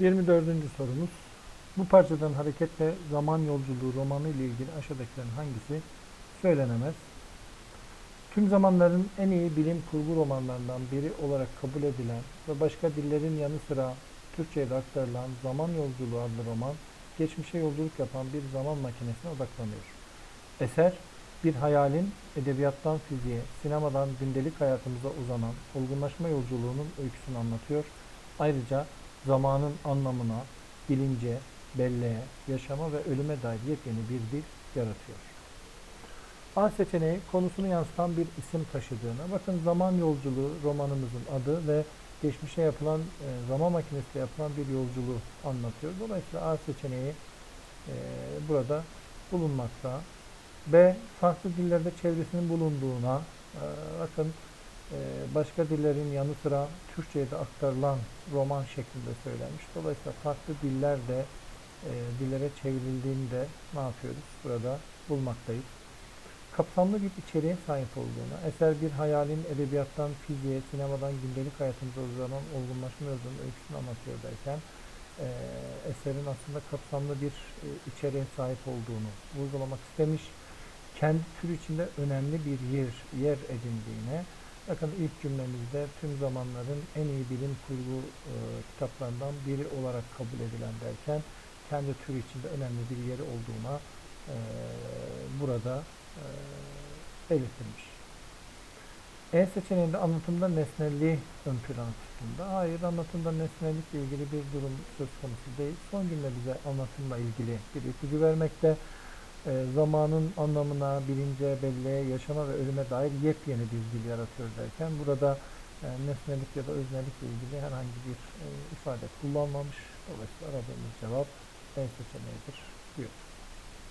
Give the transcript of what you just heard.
24. sorumuz. Bu parçadan hareketle zaman yolculuğu romanı ile ilgili aşağıdakilerin hangisi söylenemez? Tüm zamanların en iyi bilim kurgu romanlarından biri olarak kabul edilen ve başka dillerin yanı sıra Türkçe'ye de aktarılan Zaman Yolculuğu adlı roman, geçmişe yolculuk yapan bir zaman makinesine odaklanıyor. Eser, bir hayalin edebiyattan fiziğe, sinemadan gündelik hayatımıza uzanan olgunlaşma yolculuğunun öyküsünü anlatıyor. Ayrıca zamanın anlamına, bilince, belleğe, yaşama ve ölüme dair yepyeni bir dil yaratıyor. A seçeneği konusunu yansıtan bir isim taşıdığına. Bakın zaman yolculuğu romanımızın adı ve geçmişe yapılan e, zaman makinesiyle yapılan bir yolculuğu anlatıyor. Dolayısıyla A seçeneği e, burada bulunmakta. B farklı dillerde çevresinin bulunduğuna. e, bakın başka dillerin yanı sıra Türkçe'ye de aktarılan roman şeklinde söylenmiş. Dolayısıyla farklı dillerde e, dillere çevrildiğinde ne yapıyoruz? Burada bulmaktayız. Kapsamlı bir içeriğe sahip olduğuna, eser bir hayalin edebiyattan fiziğe, sinemadan gündelik hayatımıza uzanan olgunlaşma yolculuğunun öyküsünü anlatıyor derken e, eserin aslında kapsamlı bir e, içeriğe sahip olduğunu vurgulamak istemiş. Kendi türü içinde önemli bir yer, yer edindiğine, bakın ilk cümlemizde tüm zamanların en iyi bilim kurgu e, kitaplarından biri olarak kabul edilen derken kendi türü içinde önemli bir yeri olduğuna e, burada e, belirtilmiş. E seçeneğinde anlatımda nesnelliği ön plana tuttuğunda, hayır anlatımda nesnellikle ilgili bir durum söz konusu değil. Son cümle bize anlatımla ilgili bir ipucu vermekte. E, zamanın anlamına, bilince, belleğe, yaşama ve ölüme dair yepyeni bir dil yaratıyor derken burada e, nesnelik ya da öznelikle ilgili herhangi bir e, ifade kullanmamış. Dolayısıyla aradığımız cevap E seçeneğidir diyor.